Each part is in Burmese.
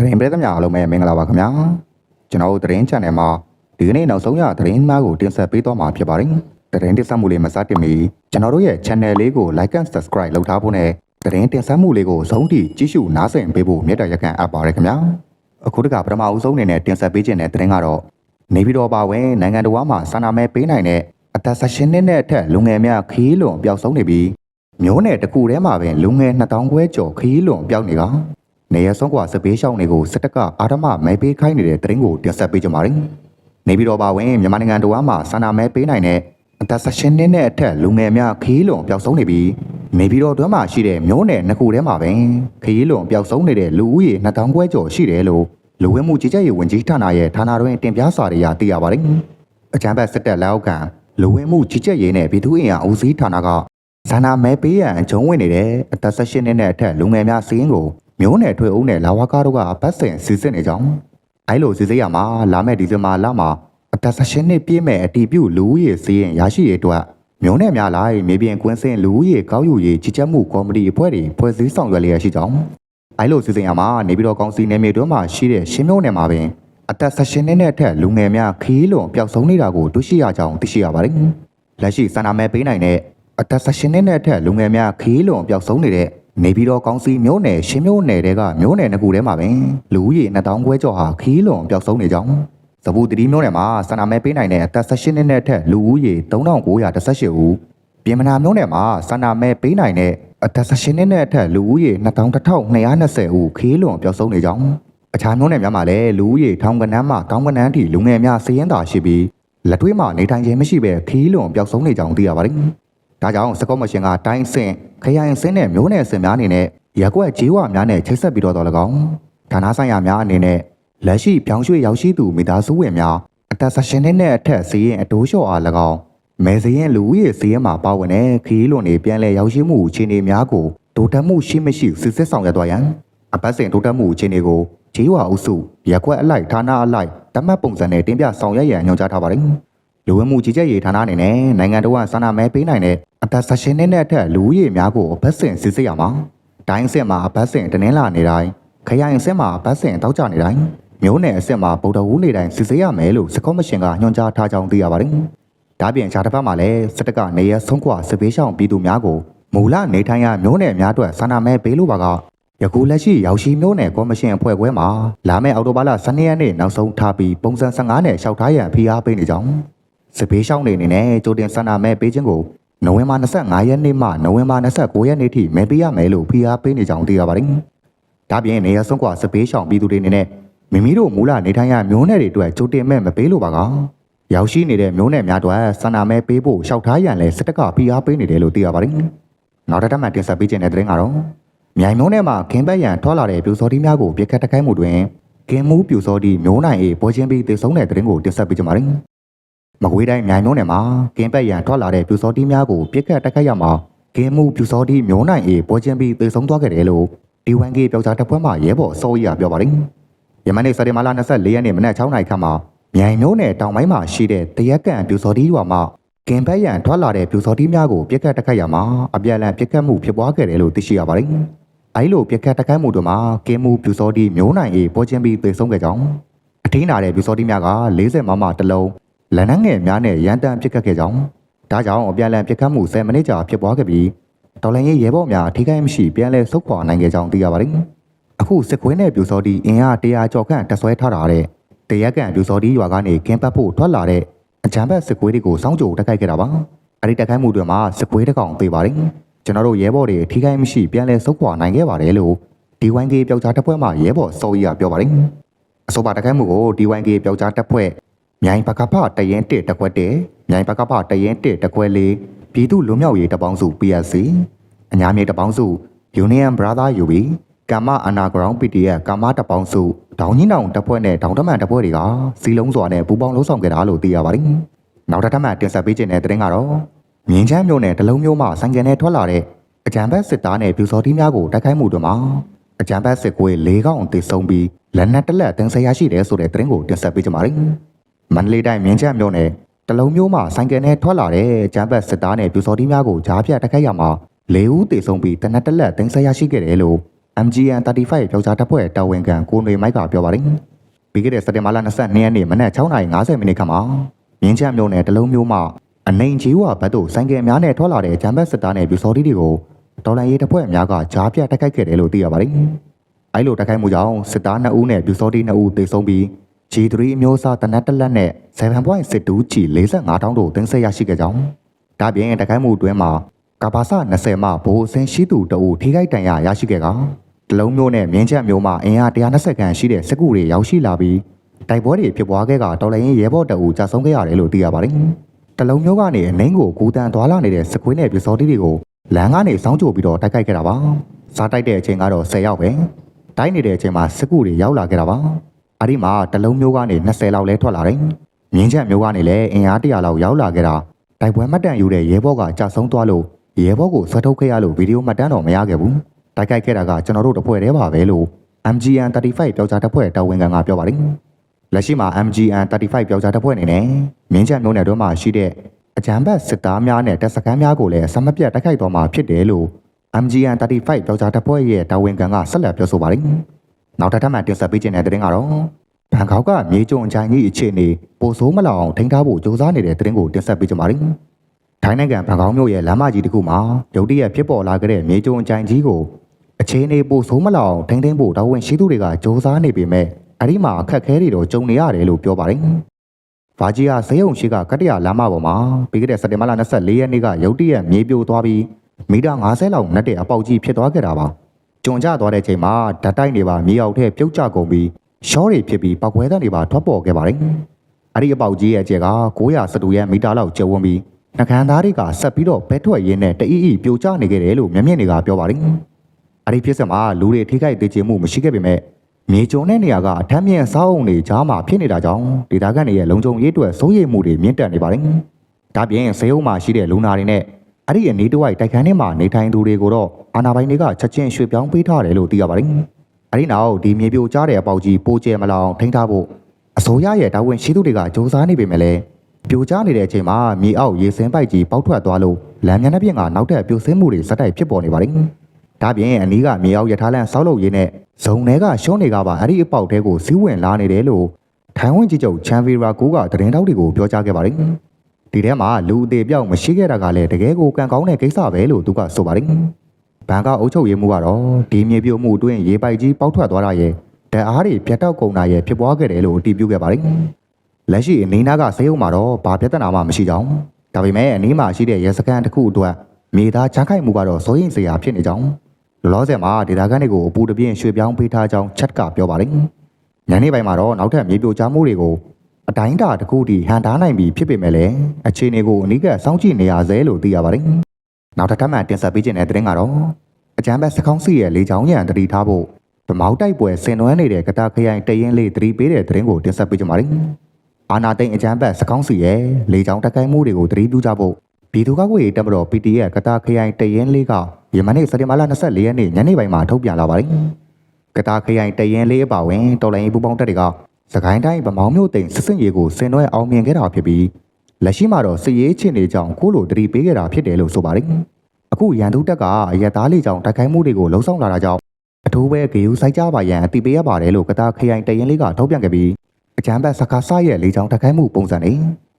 သတင်းပရိသတ်များအားလုံးပဲမင်္ဂလာပါခင်ဗျာကျွန်တော်တို့သတင်း channel မှာဒီကနေ့နောက်ဆုံးရသတင်းများကိုတင်ဆက်ပေးသွားမှာဖြစ်ပါတယ်သတင်းတင်ဆက်မှုလေးမစတင်မီကျွန်တော်တို့ရဲ့ channel လေးကို like and subscribe လုပ်ထားဖို့နဲ့သတင်းတင်ဆက်မှုလေးကိုဆုံးထိကြည့်ရှုနားဆင်ပေးဖို့မြတ်တရကန်အပ်ပါတယ်ခင်ဗျာအခုတကပထမအဦးဆုံးအနေနဲ့တင်ဆက်ပေးခြင်းတဲ့သတင်းကတော့နေပြည်တော်ပါဝင်နိုင်ငံတော်မှာစာနာမဲပေးနိုင်တဲ့အသက်16နှစ်နဲ့အထက်လူငယ်များခီးလွန်ပျောက်ဆုံးနေပြီးမျိုးနယ်တစ်ခုထဲမှာပင်လူငယ်2000ခွဲကျော်ခီးလွန်ပျောက်နေက နေရဆုံးကွာစပေးရှောင်းတွေကိုစစ်တပ်ကအာဓမမဲပေးခိုင်းနေတဲ့တရင်ကိုတင်ဆက်ပေးကြပါရစေ။နေပြည်တော်ပါဝင်မြန်မာနိုင်ငံတော်အားမှာစာနာမဲပေးနိုင်တဲ့အသက်16နှစ်နဲ့အထက်လူငယ်များခေးလွန်ပျောက်ဆုံးနေပြီးနေပြည်တော်တွင်းမှာရှိတဲ့မျိုးနယ်နှစ်ခုထဲမှာပဲခေးလွန်ပျောက်ဆုံးနေတဲ့လူဦးရေ2000ခွဲကျော်ရှိတယ်လို့လူဝဲမှုကြီးကြပ်ရေးဝန်ကြီးဌာနရဲ့ဌာနတွင်းတင်ပြစာတွေအရသိရပါတယ်။အကြံပတ်စစ်တပ်လက်အောက်ကလူဝဲမှုကြီးကြပ်ရေးနဲ့ပြည်သူ့အင်အားဦးစီးဌာနကဇာနာမဲပေးရန်ဂျုံဝင်နေတဲ့အသက်16နှစ်နဲ့အထက်လူငယ်များစီးရင်ကို မျိုးနယ်ထွေအုပ်နဲ့လာဝါကားတို့ကပတ်စင်စီစစ်နေကြောင်းအဲလိုစီစစ်ရမှာလာမယ့်ဒီဇင်ဘာလမှာအသက်16နှစ်ပြည့်မဲ့အတီးပြုလူဦးရေစီးရင်ရရှိရတဲ့အတွက်မျိုးနယ်များလိုက်မြေပြင်ကွင်းစင်လူဦးရေကောက်ယူရေးကြီးကြပ်မှုကော်မတီအဖွဲ့တွေဖွဲ့စည်းဆောင်ရွက်လျက်ရှိကြောင်းအဲလိုစီစဉ်ရမှာနေပြည်တော်ကောင်စီနယ်မြေတွင်းမှာရှိတဲ့ရှင်းမျိုးနယ်မှာပင်အသက်16နှစ်နဲ့အထက်လူငယ်များခီးလွန်ပျောက်ဆုံးနေတာကိုတွေ့ရှိရကြောင်းသိရှိရပါတယ်လက်ရှိစန္ဒမဲပေးနိုင်တဲ့အသက်16နှစ်နဲ့အထက်လူငယ်များခီးလွန်ပျောက်ဆုံးနေတဲ့ နေပြည်တော်ကောင်းစီမျိုးနယ်ရှင်းမျိုးနယ်တဲကမျိုးနယ်နှစ်ခုထဲမှာပင်လူဦးရေ2000ခွဲကျော်ဟာခီးလွန်ပျောက်ဆုံးနေကြောင်းစပူတတိမျိုးနယ်မှာစန္ဒမဲပေးနိုင်တဲ့အသက်16နှစ်နဲ့အထက်လူဦးရေ3918ဦးပြင်မနာမျိုးနယ်မှာစန္ဒမဲပေးနိုင်တဲ့အသက်16နှစ်နဲ့အထက်လူဦးရေ2220ဦးခီးလွန်ပျောက်ဆုံးနေကြောင်းအခြားမျိုးနယ်များမှာလည်းလူဦးရေထောင်ကနန်းမှတောင်ကနန်းထိလူငယ်များစီးရင်သာရှိပြီးလက်တွေ့မှာနေထိုင်ခြင်းမရှိဘဲခီးလွန်ပျောက်ဆုံးနေကြောင်းသိရပါတယ် ဒါကြောင့်စကော့မရှင်ကတိုင်းဆင့်ခရိုင်ဆင်းတဲ့မျိုးနယ်စင်များအနေနဲ့ရက်ွက်ကြီးဝများနဲ့ချိတ်ဆက်ပြီးတော့တော်၎င်းဌာနဆိုင်ရာများအနေနဲ့လက်ရှိပြောင်းရွှေ့ရောက်ရှိသူမိသားစုဝင်များအသက်16နှစ်နဲ့အထက်စီးရင်အတိုးလျှော့အား၎င်းမဲစရင်လူဦးရေစီးရင်မှာပါဝင်တဲ့ခီးလွန်တွေပြန်လည်ရောက်ရှိမှုအခြေအနေများကိုတိုးတက်မှုရှိမရှိစစ်စစ်ဆောင်ရွက်သွားရန်အပတ်စဉ်တိုးတက်မှုအခြေအနေကိုဂျေးဝါအုပ်စုရက်ွက်အလိုက်ဌာနအလိုက်တတ်မှတ်ပုံစံနဲ့တင်ပြဆောင်ရွက်ရန်ညွှန်ကြားထားပါတယ်လူဝင်မှုကြီးကြပ်ရေးဌာနအနေနဲ့နိုင်ငံတော်ကစာနာမဲပေးနိုင်တဲ့ အသက်16နှစ်နဲ့အထက်လူဦးရေများကိုအပတ်စဉ်စစ်ဆေးရမှာတိုင်းအဆင့်မှာအပတ်စဉ်တနင်္လာနေ့တိုင်းခရိုင်အဆင့်မှာအပတ်စဉ်တောက်ကြနေတိုင်းမျိုးနယ်အဆင့်မှာဗုဒ္ဓဝူးနေ့တိုင်းစစ်ဆေးရမယ်လို့စကော့မရှင်ကညွှန်ကြားထားကြောင်းသိရပါတယ်။ဒါပြင်ခြားတစ်ဖက်မှာလည်းစစ်တပ်ကနေရဆုံးခွာစစ်ပေးရှောင်ပြည်သူများကိုမူလနေထိုင်ရမျိုးနယ်များအတွက်စာနာမဲပေးလို့ပါကယခုလက်ရှိရောက်ရှိမျိုးနယ်ကော်မရှင်အဖွဲ့ခွဲမှာလာမယ့်အောက်တိုဘာလ12ရက်နေ့နောက်ဆုံးထားပြီးပုံစံ15နဲ့လျှောက်ထားရန်ဖိအားပေးနေကြောင်းစစ်ပေးရှောင်တွေအနေနဲ့ကြိုတင်စာနာမဲပေးခြင်းကို နိုဝင်ဘာ25ရက်နေ့မှနိုဝင်ဘာ29ရက်နေ့ထိမဲပေးရမယ်လို့ဖိအားပေးနေကြောင်းသိရပါတယ်။ဒါပြင်နေရဆုံးကွာစစ်ပေးရှောင်ပြည်သူတွေအနေနဲ့မိမိတို့မူလနေထိုင်ရမျိုးနယ်တွေအတွက်ကြိုတင်မဲ့မပေးလို့ပါကရောက်ရှိနေတဲ့မျိုးနယ်များအတွက်စာနာမဲပေးဖို့လျှောက်ထားရန်လဲစစ်တပ်ကဖိအားပေးနေတယ်လို့သိရပါတယ်။နောက်တစ်ထပ်မှတင်ဆက်ပေးခြင်းတဲ့တဲ့ရင်ကတော့မြိုင်မုံထဲမှာခင်းပတ်ရန်ထွက်လာတဲ့ပြူစော်တီများကိုပြစ်ခတ်တခိုင်းမှုတွင်ကင်းမူးပြူစော်တီမျိုးနိုင်အေပေါ်ချင်းပြီးတည်ဆုံးတဲ့တဲ့ရင်ကိုတင်ဆက်ပေးကြပါမယ်။ မကွေးတိုင်းမြိုင်မုံထဲမှာကင်းပတ်ရန်ထွက်လာတဲ့ပြူစော်တီများကိုပြစ်ခတ်တခိုက်ရမှာကင်းမူးပြူစော်တီမျိုးနိုင်အေပေါ်ချင်းပြီးတည်ဆုံးသွားခဲ့တယ်လို့ D1K ပြောကြားတပ်ဖွဲ့မှရဲဘော်စောကြီးကပြောပါတယ်။ယမနေ့စက်တင်ဘာလ24ရက်နေ့မနက်6နာရီခန့်မှာမြိုင်မျိုးနယ်တောင်ပိုင်းမှာရှိတဲ့တရက်ကန်ပြူစော်တီရွာမှာကင်ဘက်ရန်ထွက်လာတဲ့ပြူစော်တီများကိုပြစ်ခတ်တခိုက်ရမှာအပြန်အလှန်ပြစ်ခတ်မှုဖြစ်ပွားခဲ့တယ်လို့သိရှိရပါတယ်။အဲလိုပြစ်ခတ်တခိုက်မှုတို့မှာကင်းမှုပြူစော်တီမျိုးနိုင်အေပေါ်ချင်းပြီးသေဆုံးခဲ့ကြောင်းအထင်းနာတဲ့ပြူစော်တီများက40မမတစ်လုံး လက်နက်ငယ်များနဲ့ရန်တမ်းပြစ်ခတ်ခဲ့ကြောင်းဒါကြောင့်အပြန်အလှန်ပြစ်ခတ်မှု10မိနစ်ကြာဖြစ်ပွားခဲ့ပြီးတော်လိုင်းရေးရဲဘော်များထိခိုက်မရှိပြန်လဲဆုတ်ခွာနိုင်ခဲ့ကြောင်းသိရပါတယ်။အခုစစ်ခွေးနဲ့ပြူစော်တီအင်အား100ကျော်ခန့်တက်ဆွဲထားတာတဲ့တရက်ကန်ပြူစော်တီရွာကနေကင်းပတ်ဖို့ထွက်လာတဲ့အကြံဘက်စစ်ခွေးတွေကိုစောင်းကြိုတက်ခိုက်ခဲ့တာပါ။အဲဒီတက်ခိုက်မှုတွေမှာစစ်ခွေးတစ်ကောင်သေးပါတယ်။ကျွန်တော်တို့ရဲဘော်တွေထိခိုက်မရှိပြန်လဲဆုတ်ခွာနိုင်ခဲ့ပါတယ်လို့ D1K ပျောက်ကြားတပ်ဖွဲ့မှရဲဘော်စောကြီးကပြောပါတယ်။အဆိုပါတက်ခိုက်မှုကို D1K ပျောက်ကြားတပ်ဖွဲ့ မြိုင်ပကဖတရင်1တက်ခွက်1မြိုင်ပကဖတရင်1တက်ခွက်4ပြည်သူလူမျိုးရေးတပေါင်းစု PSC အညာမြေတပေါင်းစု Union Brother UB ကာမ Underground PDF ကာမတပေါင်းစုဒေါင်းကြီးနောင်တပ်ဖွဲ့နဲ့ဒေါင်းတမန်တပ်ဖွဲ့တွေကစီလုံးစွာနဲ့ပူးပေါင်းလှုပ်ဆောင်ခဲ့တာလို့သိရပါတယ်။နောက်တစ်ထပ်မှတင်ဆက်ပေးခြင်းတဲ့တဲ့ကတော့မြင်းချမ်းမြို့နယ်တလုံးမျိုးမှဆိုင်ကယ်နဲ့ထွက်လာတဲ့အကြံဘက်စစ်သားနဲ့ပြူစော်တီးများကိုတိုက်ခိုက်မှုတွေမှာအကြံဘက်စစ်ကွေး၄កောင်တည်ဆုံပြီးလက်နက်တစ်လက်တင်ဆက်ရရှိတယ်ဆိုတဲ့သတင်းကိုတင်ဆက်ပေးကြပါမယ်။ မန္တလေးတိုင်းမြင်းချမ်းမြို့နယ်တလုံးမျိုးမှဆိုင်ကယ်နဲ့ထွက်လာတဲ့အကြံဘက်စစ်သားနဲ့ပြူစော်တီးများကိုကြားဖြတ်တိုက်ခိုက်ရမှာ၄ဦးတည်ဆုံပြီးတနက်တစ်လက်တင်ဆက်ရရှိခဲ့တယ်လို့ MGN 35ပြောက်ကြားတပ်ဖွဲ့တာဝန်ခံကိုနေမိုက်ကပြောပါတယ်ပြီးခဲ့တဲ့စက်တင်ဘာလ22ရက်နေ့မနက်6:50မိနစ်ခန့်မှာမြင်းချမ်းမြို့နယ်တလုံးမြို့မှာအနိုင်ကြီးဝဘတ်တို့ဆိုင်ကယ်များနဲ့ထွက်လာတဲ့ဂျမ်ဘတ်စစ်သားနဲ့ပြူစော်တီတွေကိုတော်လိုင်းရေးတပ်ဖွဲ့များကကြားပြတိုက်ခိုက်ခဲ့တယ်လို့သိရပါတယ်။အဲလိုတိုက်ခိုက်မှုကြောင့်စစ်သား2ဦးနဲ့ပြူစော်တီ2ဦးသေဆုံးပြီး G3 အမျိုးအစားတနက်တစ်လက်နဲ့7.62 G 45တောင်းတို့တင်ဆက်ရရှိခဲ့ကြောင်းဒါပြင်တိုက်ခိုက်မှုအတွင်းမှာကဘာစ20မှဘိုးအစင်းရှိသူတအုပ်ထိခိုက်ဒဏ်ရာရရှိခဲ့ကတလုံးမျိုးနဲ့မြင်းချက်မျိုးမှာအင်အား120ခန့်ရှိတဲ့စက်ကူတွေရောက်ရှိလာပြီးတိုက်ပွဲတွေဖြစ်ပွားခဲ့ကတော်လိုင်းရင်ရဲဘော်တအုပ်ကြာဆုံးခဲ့ရတယ်လို့သိရပါတယ်။တလုံးမျိုးကနေအနှင်းကိုကူတန်သွားလာနေတဲ့စကွေးနဲ့ပြစောတိတွေကိုလမ်းကနေစောင်းကြိုပြီးတော့တိုက်ခိုက်ခဲ့တာပါ။စားတိုက်တဲ့အချိန်ကတော့10ရောက်ပဲ။တိုက်နေတဲ့အချိန်မှာစက်ကူတွေရောက်လာခဲ့တာပါ။ အဲဒီမှာတလုံးမျိုးကနေ20လောက်လဲထွက်လာတယ်။မြင်းချက်မျိုးကနေလည်းအင်အား100လောက်ရောက်လာခဲ့တာတိုက်ပွဲမှတ်တမ်းယူတဲ့ရဲဘော်ကကြာဆုံးသွားလို့ရဲဘော်ကိုဆွဲထုတ်ခဲ့ရလို့ဗီဒီယိုမှတ်တမ်းတော့မရခဲ့ဘူး။တိုက်ခိုက်ခဲ့တာကကျွန်တော်တို့တပွဲတည်းပါပဲလို့ MGN 35ပြောက်ကြားတပ်ဖွဲ့တာဝန်ခံကပြောပါတယ်။လက်ရှိမှာ MGN 35ပြောက်ကြားတပ်ဖွဲ့အနေနဲ့မြင်းချက်မျိုးနယ်တွင်းမှာရှိတဲ့အကြမ်းဖက်စစ်သားများနဲ့တပ်စခန်းများကိုလည်းအစမပြတ်တိုက်ခိုက်သွားမှာဖြစ်တယ်လို့ MGN 35ပြောက်ကြားတပ်ဖွဲ့ရဲ့တာဝန်ခံကဆက်လက်ပြောဆိုပါတယ်။ နောက်ထပ်ထပ်မံတင်ဆက်ပေးခြင်းတဲ့တဲ့တင်ကတော့ဘန်ကောက်ကမြေကျုံအချိုင်ကြီးအခြေအနေပိုဆိုးမလောက်အောင်ထိန်းထားဖို့ကြိုးစားနေတဲ့တဲ့တင်ကိုတင်ဆက်ပေးကြပါမယ်။ထိုင်းနိုင်ငံဘန်ကောက်မြို့ရဲ့လမ်းမကြီးတစ်ခုမှာရုတ်တရက်ဖြစ်ပေါ်လာခဲ့တဲ့မြေကျုံအချိုင်ကြီးကိုအခြေအနေပိုဆိုးမလောက်အောင်ထိန်းသိမ်းဖို့တာဝန်ရှိသူတွေကကြိုးစားနေပေမဲ့အဲ့ဒီမှာအခက်အခဲတွေတော့ကြုံနေရတယ်လို့ပြောပါတယ်။ဗာဂျီယာဈေးုံရှိကကတ္တရလမ်းမပေါ်မှာပြီးခဲ့တဲ့စက်တင်ဘာလ24ရက်နေ့ကရုတ်တရက်မြေပြိုသွားပြီးမီတာ90လောက်နက်တဲ့အပေါက်ကြီးဖြစ်သွားခဲ့တာပါ။ ကြုံကျသွားတဲ့ချိန်မှာဓာတ်တိုက်တွေပါမြေအောက်ထဲပြုတ်ကျကုန်ပြီးရှော့တွေဖြစ်ပြီးပောက်ကွဲတဲ့တွေပါထွက်ပေါ်ခဲ့ပါတယ်။အဲ့ဒီအပေါက်ကြီးရဲ့အကျယ်က912ရဲ့မီတာလောက်ကျယ်ဝန်းပြီးနှကန်းသားတွေကဆက်ပြီးတော့ဘဲထွက်ရင်းနဲ့တအီအီပြိုကျနေခဲ့တယ်လို့မျက်မြင်တွေကပြောပါတယ်။အဲ့ဒီဖြစ်စဉ်မှာလူတွေထိခိုက်သေးချင်မှုမရှိခဲ့ပေမဲ့မြေကျုံတဲ့နေရာကအထမ်းမြင့်စောင်းအုံတွေကြားမှာဖြစ်နေတာကြောင့်ဒေသခံတွေရဲ့လုံခြုံရေးအတွက်စိုးရိမ်မှုတွေမြင့်တက်နေပါတယ်။ဒါပြင်ဆေးရုံမှာရှိတဲ့လူနာတွေနဲ့အဲ့ဒီအနီးတစ်ဝိုက်တိုက်ခန်းထဲမှာနေထိုင်သူတွေကိုတော့ အာဏာပိုင်တွေကချက်ချင်းရွှေ့ပြောင်းပေးထားတယ်လို့သိရပါတယ်။အဲ့ဒီနောက်ဒီမြေပြိုကျတဲ့အပေါက်ကြီးပိုးကျဲမလောင်ထိန်းထားဖို့အစိုးရရဲ့တာဝန်ရှိသူတွေကစ조사နေပေမဲ့လည်းပြိုကျနေတဲ့အချိန်မှာမြေအောက်ရေစင်းပိုက်ကြီးပေါက်ထွက်သွားလို့လမ်းမျက်နှာပြင်ကနောက်ထပ်ပြိုဆင်းမှုတွေစက်တိုက်ဖြစ်ပေါ်နေပါတယ်။ဒါပြင်အနီးကမြေအောက်ရထားလမ်းဆောက်လုပ်ရေးနဲ့ဇုံထဲကရှုံးတွေကပါအဲ့ဒီအပေါက်ထဲကိုစီးဝင်လာနေတယ်လို့ထိုင်ဝမ်ကြီးချုပ်ချန်ဗီရာကိုကသတင်းတောက်တွေကိုပြောကြားခဲ့ပါတယ်။ဒီထဲမှာလူအသေးပြောက်မရှိခဲ့တာကလည်းတကယ်ကိုကံကောင်းတဲ့ကိစ္စပဲလို့သူကဆိုပါတယ်။ ဘန်ကောက်အုပ်ချုပ်ရေးမှူးကတော့ဒီမြေပြိုမှုအတွင်းရေပိုက်ကြီးပေါက်ထွက်သွားတာရဲ့ဓာတ်အားတွေပြတ်တောက်ကုန်တာရဲ့ဖြစ်ပွားခဲ့တယ်လို့အတည်ပြုခဲ့ပါတယ်။လက်ရှိအနီးနားကဆေးရုံမှာတော့ဘာပြဿနာမှမရှိကြောင်းဒါပေမဲ့အနီးမှာရှိတဲ့ရဲစခန်းတစ်ခုအတွက်မြေသားချမ်းခိုက်မှုကတော့စိုးရိမ်စရာဖြစ်နေကြောင်းလောလောဆယ်မှာဒေတာခန်းတွေကိုအပူတပြင်းရွှေ့ပြောင်းပေးထားကြောင်းချက်ကပြောပါတယ်။ညနေပိုင်းမှာတော့နောက်ထပ်မြေပြိုကျမှုတွေကိုအတိုင်းအတာတစ်ခုတည်းဟန်တားနိုင်ပြီဖြစ်ပေမဲ့လည်းအခြေအနေကိုအနိကစောင့်ကြည့်နေရသေးလို့သိရပါတယ်။ နောက်တစ်ခါမှတင်ဆက်ပေးခြင်းတဲ့တဲ့တင်ကတော့အကြမ်းဖက်စကောင်းစီရဲ့လေချောင်းရံတတိထားဖို့ဗမောက်တိုက်ပွဲဆင်နွှဲနေတဲ့ကတာခရိုင်တရင်လေးတတိပေးတဲ့တဲ့တင်ကိုတင်ဆက်ပေးကြပါမယ်။အာနာတိန်အကြမ်းဖက်စကောင်းစီရဲ့လေချောင်းတက်ကိုင်းမှုတွေကိုတတိပြုကြဖို့ပြည်သူ့ကာကွယ်ရေးတပ်မတော် PDF ကတာခရိုင်တရင်လေးကယမနေ့စက်တင်ဘာလ24ရက်နေ့ညနေပိုင်းမှာထုတ်ပြန်လာပါတယ်။ကတာခရိုင်တရင်လေးအပါဝင်တော်လိုင်းပူပေါင်းတပ်တွေကစကိုင်းတိုင်းဗမောင်းမြို့တိန်စစ်စင်ရေးကိုဆင်နွှဲအောင်မြင်ခဲ့တာဖြစ်ပြီး လက်ရှိမှာတော့စစ်ရေးချင်းတွေကြောင့်ကိုလိုတတိပေးခဲ့တာဖြစ်တယ်လို့ဆိုပါတယ်။အခုရန်သူတပ်ကအရက်သားလေးကြောင့်တိုက်ခိုက်မှုတွေကိုလှုံ့ဆော်လာတာကြောင့်အထူးပဲဂေယူစိုက်ကြပါရန်အတိပေးရပါတယ်လို့ကတာခရိုင်တရင်လေးကထုတ်ပြန်ခဲ့ပြီးအကြမ်းဖက်စကားဆရဲ့လေးချောင်းတိုက်ခိုက်မှုပုံစံတွေ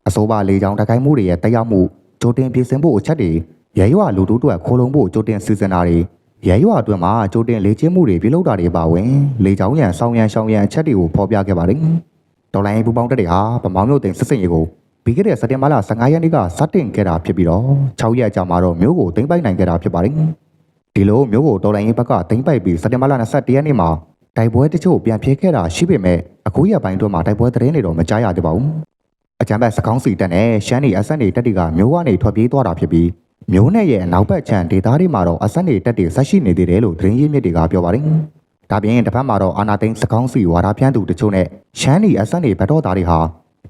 အစိုးပါလေးချောင်းတိုက်ခိုက်မှုတွေရဲ့တက်ရောက်မှုကြိုတင်ပြင်ဆင်ဖို့အချက်တွေရဲရွာလူတို့အတွက်ခိုးလုံဖို့ကြိုတင်စီစဉ်တာတွေရဲရွာအတွင်းမှာကြိုတင်လေ့ကျင့်မှုတွေပြုလုပ်တာတွေပါဝင်လေချောင်းရံဆောင်းရံရှောင်းရံအချက်တွေကိုဖော်ပြခဲ့ပါတယ်။ဒေါ်လာရင်ပူပေါင်းတက်တွေဟာဗမောင်းမြို့တင်စစ်စင်ရေးကို ပြီးခဲ့တဲ့စက်တင်ဘာလ15ရက်နေ့ကစတင်ခဲ့တာဖြစ်ပြီးတော့6ရက်ကြာမှာတော့မြို့ကိုသိမ်းပိုက်နိုင်ခဲ့တာဖြစ်ပါတယ်။ဒီလိုမြို့ကိုဒေါ်လာရင်ဘက်ကသိမ်းပိုက်ပြီးစက်တင်ဘာလ21ရက်နေ့မှာတိုက်ပွဲတချို့ပြန်ဖြစ်ခဲ့တာရှိပေမဲ့အခုရက်ပိုင်းအတွင်းမှာတိုက်ပွဲသတင်းတွေတော့မကြားရသေးပါဘူး။အကြမ်းဖက်စကောင်းစီတက်နဲ့ရှမ်းနီအဆက်နေတက်တွေကမြို့ကနေထွက်ပြေးသွားတာဖြစ်ပြီးမျိုးနဲ့ရဲ့အနောက်ဘက်ခြမ်းဒေသတွေမှာတော့အဆက်နေတက်တွေဆက်ရှိနေသေးတယ်လို့သတင်းရင်းမြစ်တွေကပြောပါတယ်။ဒါပြင်တစ်ဖက်မှာတော့အာနာသိန်းစကောင်းစီဝါဒဖြန့်သူတချို့နဲ့ရှမ်းနီအဆက်နေဘက်တော်သားတွေဟာ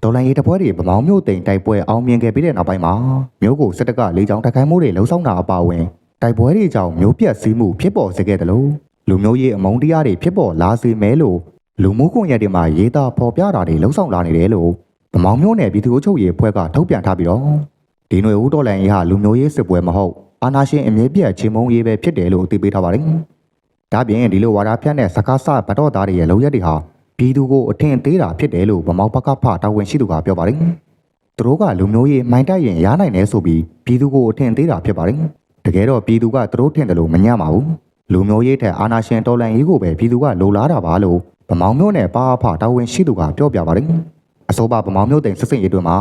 ဒေါ်လာရေးတပွဲတွေဗမောင်းမျိုးတိန်တိုက်ပွဲအောင်မြင်ခဲ့ပြီးတဲ့နောက်ပိုင်းမှာမျိုးကိုစစ်တပ်ကလေကြောင်းတိုက်ခိုက်မှုတွေလှုံ့ဆော်တာအပါအဝင်တိုက်ပွဲတွေကြောင့်မျိုးပြက်စည်းမှုဖြစ်ပေါ်စေခဲ့တယ်လို့လူမျိုးရေးအမုန်းတရားတွေဖြစ်ပေါ်လာစေမဲလို့လူမှုကွန်ရက်တွေမှာရေးသားဖော်ပြတာတွေလှုံ့ဆော်လာနေတယ်လို့ဗမောင်းမျိုးနယ်ပြည်သူ့အချုပ်ရေးအဖွဲ့ကထုတ်ပြန်ထားပြီးတော့ဒီຫນွေဦးတော်လန်ရေးဟာလူမျိုးရေးစစ်ပွဲမဟုတ်အာနာရှင်အမြဲပြတ်ချင်းမုံရေးပဲဖြစ်တယ်လို့အသိပေးထားပါတယ်ဒါပြင်ဒီလိုဝါဒဖြန့်တဲ့စကားဆဗတ်တော်သားတွေရဲ့လုံရက်တွေဟာ ပြည်သူကိုအထင်သေးတာဖြစ်တယ်လို့ဗမောက်ဘကဖတာဝန်ရှိသူကပြောပါတယ်။သူတို့ကလူမျိုးရေးမိုင်းတိုက်ရင်ရားနိုင်တယ်ဆိုပြီးပြည်သူကိုအထင်သေးတာဖြစ်ပါတယ်။တကယ်တော့ပြည်သူကသူတို့ထင်တယ်လို့မညံ့ပါဘူး။လူမျိုးရေးထက်အာဏာရှင်တော်လှန်ရေးကိုပဲပြည်သူကလိုလားတာပါလို့ဗမောင်မျိုးနဲ့ပါဖတာဝန်ရှိသူကပြောပြပါတယ်။အစောပါဗမောင်မျိုးတင်စစ်စင်ရေးတွေမှာ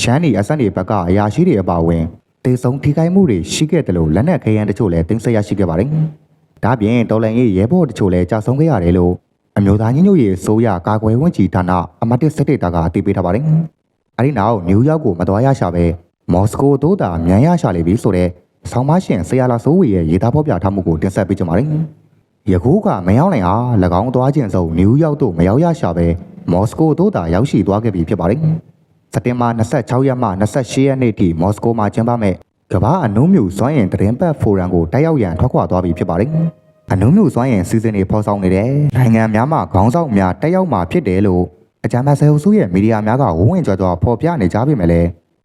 ရှမ်းနီအဆက်နေဘက်ကအရာရှိတွေအပါအဝင်တေဆုံးထိခိုက်မှုတွေရှိခဲ့တယ်လို့လက်နက်ခဲယမ်းတချို့လည်းတင်ဆက်ရရှိခဲ့ပါတယ်။ဒါပြင်တော်လန်ရေးရဲဘော်တချို့လည်းကြာဆုံးခဲ့ရတယ်လို့ အမျိုးသားညီညွတ်ရေးအစိုးရကာကွယ်ဝန်ကြီးဌာနအမတ်တစ်စက်တေတာကအသိပေးထားပါတယ်။အဲဒီနောက်နယူးယောက်ကိုမတော်ရရှာပဲမော်စကိုတို့သာမြန်ရရှာလေပြီဆိုတော့ဆောင်းမရှင်ဆရာလာစိုးဝေရဲ့ရေးသားဖော်ပြထားမှုကိုတင်ဆက်ပေးကြပါမယ်။ယခုကမရောက်နိုင်အား၎င်းသွားခြင်းစုံနယူးယောက်သို့မရောက်ရရှာပဲမော်စကိုတို့သာရောက်ရှိသွားခဲ့ပြီဖြစ်ပါတယ်။စက်တင်ဘာ26ရက်မှ28ရက်နေ့ထိမော်စကိုမှာကျင်းပမဲ့ကမ္ဘာအနုမြူစွမ်းရင်တရင်ပတ်ဖိုရမ်ကိုတိုက်ရောက်ရန်ထွက်ခွာသွားပြီဖြစ်ပါတယ်။ အနုမြူစွမ်းရင်စီစဉ်တွေဖော်ဆောင်နေတယ်နိုင်ငံများမှာခေါင်းဆောင်များတက်ရောက်မှာဖြစ်တယ်လို့အကြမ်းဖက်ဆဲအုပ်စုရဲ့မီဒီယာများကဝန်းဝင်ကြွားကြွားဖော်ပြနေကြပြီမဲ့လေ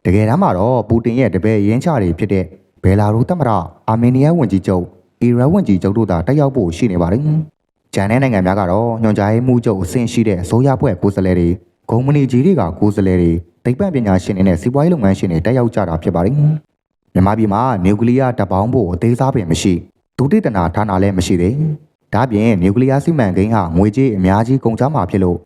တကယ်တမ်းမှာတော့ပူတင်ရဲ့တပည့်ရင်းချတွေဖြစ်တဲ့ဘယ်လာရုသမ္မတအာမေးနီးယားဝန်ကြီးချုပ်အီရန်ဝန်ကြီးချုပ်တို့သာတက်ရောက်ဖို့ရှိနေပါတယ်ဂျန်တဲ့နိုင်ငံများကတော့ညွှန်ကြားရေးမှူးချုပ်အဆင့်ရှိတဲ့အစိုးရဖွဲ့ကိုယ်စားလှယ်တွေဂုံမဏီကြီးတွေကကိုယ်စားလှယ်တွေတိတ်ပံ့ပညာရှင်တွေနဲ့စီးပွားရေးလုပ်ငန်းရှင်တွေတက်ရောက်ကြတာဖြစ်ပါတယ်မြန်မာပြည်မှာနျူကလ িয়ার တပ်ပေါင်းဖို့အသေးစားပင်မရှိ ဒုတိတနာဌာနလည်းမရှိသေး။ဒါပြင်နျူကလ িয়ার စီမံကိန်းဟာငွေကြေးအများကြီးကုန်ကျမှာဖြစ်လို့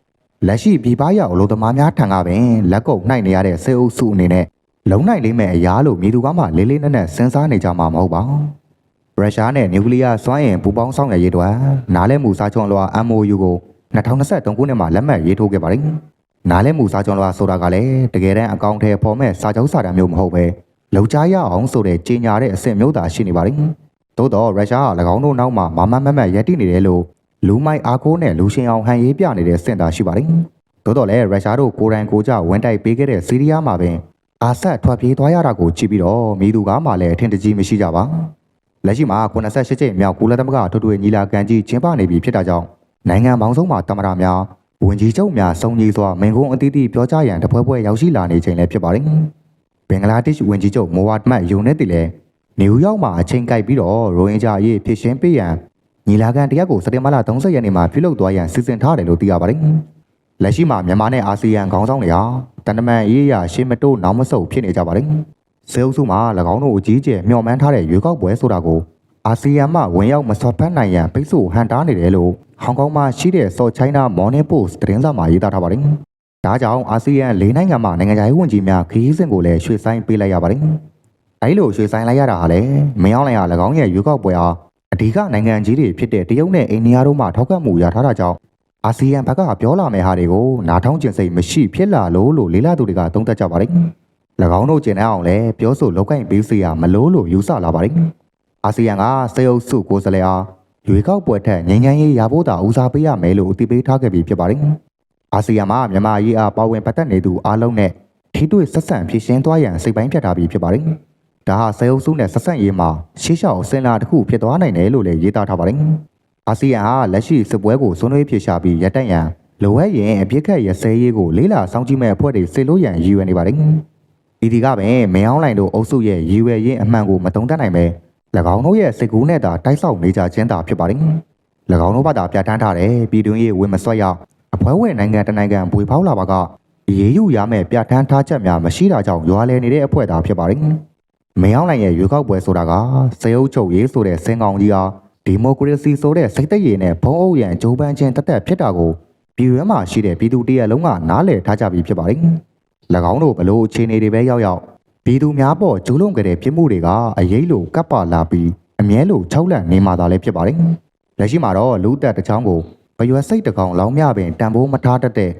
လက်ရှိပြည်ပရောက်အလုပ်သမားများထံကပင်လက်ကုပ်နှိုက်နေရတဲ့စေအုပ်စုအနေနဲ့လုံနိုင်လိမ့်မယ်အရာလို့မြေသူကမှလေးလေးနက်နက်စဉ်းစားနေကြမှာမဟုတ်ပါဘူး။ရုရှားနဲ့နျူကလ িয়ার စွမ်းအင်ပူပေါင်းဆောင်ရွက်ရေးတွက်နားလဲမှုစာချုပ်လွှာ MOU ကို2023ခုနှစ်မှာလက်မှတ်ရေးထိုးခဲ့ပါတယ်။နားလဲမှုစာချုပ်လွှာဆိုတာကလည်းတကယ်တမ်းအကောင့်ထဲပေါ်မဲ့စာချုပ်စာတမ်းမျိုးမဟုတ်ပဲလောက်ကြားရအောင်ဆိုတဲ့ကြေညာတဲ့အဆင့်မျိုးသာရှိနေပါတယ်။ သို့တော့ရုရှားက၎င်းတို့နောက်မှာမမမတ်မတ်ရက်တိနေတယ်လို့လူမိုက်အားကိုးနဲ့လူရှင်အောင်ဟန်ရေးပြနေတဲ့စင်တာရှိပါတယ်။သို့တော့လည်းရုရှားတို့ကိုယ်တိုင်ကိုယ်ကြဝန်တိုက်ပေးခဲ့တဲ့စီးရီးယားမှာပင်အာဆက်ထွက်ပြေးသွားရတာကိုကြည့်ပြီးတော့မိသူကားမှလည်းအထင်တကြီးမရှိကြပါ။လက်ရှိမှာ98ကျိတ်မြောက်ကုလသမဂ္ဂထွတ်ထွေညီလာခံကြီးကျင်းပနေပြီဖြစ်တာကြောင့်နိုင်ငံပေါင်းစုံမှာတမရများဝန်ကြီးချုပ်များစုံကြီးစွာမင်ကုန်းအသီးသီးပြောကြားရန်တပွဲပွဲရောက်ရှိလာနေချိန်လည်းဖြစ်ပါတယ်။ဘင်္ဂလားဒေ့ရှ်ဝန်ကြီးချုပ်မိုဝါဒ်မတ်ယုံနဲ့တည်လည်း နယူးယောက်မှာအချိန်ကိုက်ပြီးတော့ရိုဟင်ဂျာအရေးဖြစ်ရှင်းပေးရန်ညီလာခံတရားကိုစက်တင်ဘာလ30ရက်နေ့မှာပြုလုပ်သွားရန်စီစဉ်ထားတယ်လို့သိရပါတယ်။လက်ရှိမှာမြန်မာနဲ့အာဆီယံခေါင်းဆောင်တွေဟာတန်တမန်ရေးရရှေ့မတိုးနောက်မဆုတ်ဖြစ်နေကြပါတယ်။စေအုပ်စုမှာ၎င်းတို့အကြီးအကျယ်မျှော်မှန်းထားတဲ့ရွေးကောက်ပွဲဆိုတာကိုအာဆီယံမှဝင်ရောက်မစော်ဖက်နိုင်ရန်ပိတ်ဆို့ဟန်တားနေတယ်လို့ဟောင်ကောင်မှာရှိတဲ့ South China Morning Post သတင်းစာမှာရေးသားထားပါတယ်။ဒါကြောင့်အာဆီယံ၄နိုင်ငံမှနိုင်ငံခြားရေးဝန်ကြီးများခရီးစဉ်ကိုလည်းရွှေ့ဆိုင်းပေးလိုက်ရပါတယ်။ အဲဒီလိုရွှေဆိုင်လိုက်ရတာဟာလေမင်းအောင်လိုင်ဟာ၎င်းရဲ့ရွေးကောက်ပွဲဟာအဓိကနိုင်ငံကြီးတွေဖြစ်တဲ့တရုတ်နဲ့အိန္ဒိယတို့မှထောက်ခံမှုရထားတာကြောင့်အာဆီယံဘက်ကပြောလာမယ့်ဟာတွေကိုနားထောင်ကျင်စိတ်မရှိဖြစ်လာလို့လို့လေးလာသူတွေကသုံးသပ်ကြပါတယ်။၎င်းတို့ကျင်တဲ့အောင်လဲပြောဆိုလောက်ကင်ပေးစီရမလို့လို့ယူဆလာပါတယ်။အာဆီယံကစေအုပ်စုကိုယ်စားလှယ်အားရွေးကောက်ပွဲထက်ငြိမ်းချမ်းရေးရဖို့တာဦးစားပေးရမယ်လို့အသိပေးထားခဲ့ပြီးဖြစ်ပါတယ်။အာဆီယံမှာမြန်မာရေးအားပါဝင်ပတ်သက်နေသူအားလုံးနဲ့ထိတွေ့ဆက်ဆံဖြည့်ရှင်းသွားရန်စိတ်ပိုင်းဖြတ်ထားပြီးဖြစ်ပါတယ်။ ဒါဟာဆဲအုပ်စုနဲ့ဆက်ဆက်ရေးမှာရှေးရှောက်အစင်လာတစ်ခုဖြစ်သွားနိုင်တယ်လို့လည်းရေးသားထားပါတယ်။အာဆီယံဟာလက်ရှိစစ်ပွဲကိုဆွေးနွေးဖြေရှာပြီးရပ်တန့်ရန်လိုအပ်ရင်အပြစ်ခတ်ရစဲရေးကိုလေးလာစောင့်ကြည့်မဲ့အဖွဲ့တွေစေလို့ရန်ရည်ရွယ်နေပါတယ်။ဤဒီကပင်မင်းအောင်လိုင်တို့အုပ်စုရဲ့ရည်ရွယ်ရင်းအမှန်ကိုမတုံ့တက်နိုင်ပဲ၎င်းတို့ရဲ့စိတ်ကူးနဲ့သာတိုက်ဆောက်နေကြခြင်းသာဖြစ်ပါတယ်။၎င်းတို့ဘာသာပြဋ္ဌာန်းထားတဲ့ပြည်တွင်းရေးဝင်မဆွတ်ရောက်အဖွဲဝင်နိုင်ငံတစ်နိုင်ငံပွေဖောက်လာပါကရေးယူရမယ့်ပြဋ္ဌာန်းထားချက်များမရှိတာကြောင့်ရွာလဲနေတဲ့အဖွဲ့သာဖြစ်ပါတယ်။ မင်းအောင်လှိုင်ရဲ့ရွေးကောက်ပွဲဆိုတာကစေအုပ်ချုပ်ရေးဆိုတဲ့စင်ကောင်ကြီးဟာဒီမိုကရေစီဆိုတဲ့စိတ်သက်ရည်နဲ့ဘုံအုပ်ရန်ဂျိုးပန်းချင်းတက်တက်ဖြစ်တာကိုပြည်ရွေးမှာရှိတဲ့ပြည်သူတရက်လုံးကနားလည်ထားကြပြီးဖြစ်ပါတယ်။၎င်းတို့ဘလို့အခြေအနေတွေပဲရောက်ရောက်ပြည်သူများပေါ်ကျူးလွန်ကြတဲ့ပြစ်မှုတွေကအရေးလိုကပ်ပါလာပြီးအမြဲလိုခြောက်လန့်နေမှသာလည်းဖြစ်ပါတယ်။လက်ရှိမှာတော့လူသက်တစ်ချောင်းကိုပရွယ်စိတ်တကောင်လောင်းမြပင်တန်ဖိုးမထားတတ်တဲ့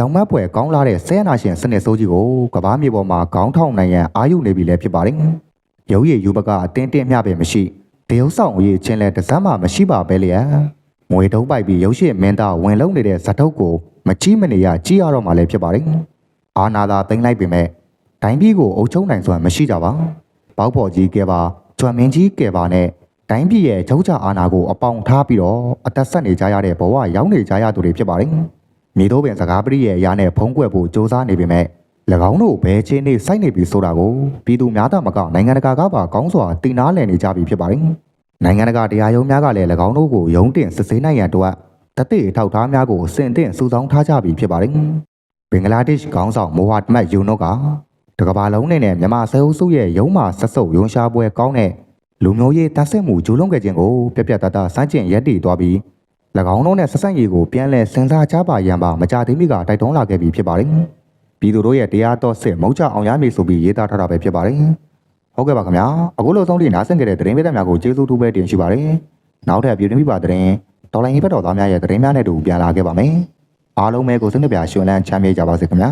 ကြောင်မတ်ပွဲကောင်းလာတဲ့ဆဲနာရှင်စနစ်စိုးကြီးကိုကဘာမြေပေါ်မှာခေါင်းထောင်နိုင်ရန်အာရုံနေပြီလည်းဖြစ်ပါတယ်။ရုပ်ရည်ယူဘကအတင်းတင်းမျှပဲမရှိတရုပ်ဆောင်ရေးချင်းလဲတစ်စမ်းမှမရှိပါပဲလျာငွေတုံးပိုက်ပြီးရုပ်ရှင်မင်းသားဝင်လုံးနေတဲ့ဇတုပ်ကိုမကြည့်မနေရကြည့်ရတော့မှလည်းဖြစ်ပါတယ်အာနာသာသိမ့်လိုက်ပေမဲ့ဒိုင်းပြည်ကိုအုပ်ချုပ်နိုင်စွမ်းမရှိကြပါဘောက်ပေါ်ကြီးကဲပါကျွမ်းမင်းကြီးကဲပါနဲ့ဒိုင်းပြည်ရဲ့ချုပ်ချအာနာကိုအပေါင်ထားပြီးတော့အသက်ဆက်နေကြရတဲ့ဘဝရောက်နေကြရသူတွေဖြစ်ပါတယ် မြေတို့ပင်စကားပရိရဲ့အရာနဲ့ဖုံးကွယ်ဖို့စ조사နေပေမဲ့၎င်းတို့ဘယ်ချင်းနေစိုက်နေပြီဆိုတာကိုပြည်သူများသားမကနိုင်ငံတကာကပါကောင်းစွာသိနာလည်နေကြပြီဖြစ်ပါတယ်နိုင်ငံတကာတရားရုံးများကလည်း၎င်းတို့ကိုရုံးတင်စစ်ဆေးနိုင်ရန်အတွက်တသိအထောက်အထားများကိုအစင်တင်စုဆောင်းထားကြပြီဖြစ်ပါတယ်ဘင်္ဂလားဒေ့ရှ်ခေါင်းဆောင်မိုဟာမက်ယူနုတ်ကတကမ္ဘာလုံးနဲ့မြန်မာဆဲအုပ်စုရဲ့ရုံးမှာဆက်စုပ်ရုံးရှားပွဲကောင်းတဲ့လူမျိုးရေးတပ်ဆက်မှုဂျိုးလုံးခဲ့ခြင်းကိုပြက်ပြက်တတ်တစမ်းကျင်ရက်တည်သွားပြီး၎ င်းတို့နဲ့ဆက်ဆက်ရည်ကိုပြန်လည်စင်စားကြပါရန်ပါမကြသေးမီကတိုက်တွန်းလာခဲ့ပြီးဖြစ်ပါတယ်ပြည်သူတို့ရဲ့တရားတော်စစ်မုံချအောင်ရမည်ဆိုပြီးရေးသားထားတာပဲဖြစ်ပါတယ်ဟုတ်ကဲ့ပါခင်ဗျာအခုလိုဆုံးထိနားဆင်ကြတဲ့သတင်းပေးတဲ့များကိုကျေးဇူးတူပဲတင်ရှိပါတယ်နောက်ထပ်ပြည်တွင်းပြပါသတင်းတော်လိုင်းရေးဘက်တော်သားများရဲ့သတင်းများနဲ့တူပြန်လာခဲ့ပါမယ်အားလုံးပဲကိုစိတ်နှပြရှင်လန်းချမ်းမြေ့ကြပါစေခင်ဗျာ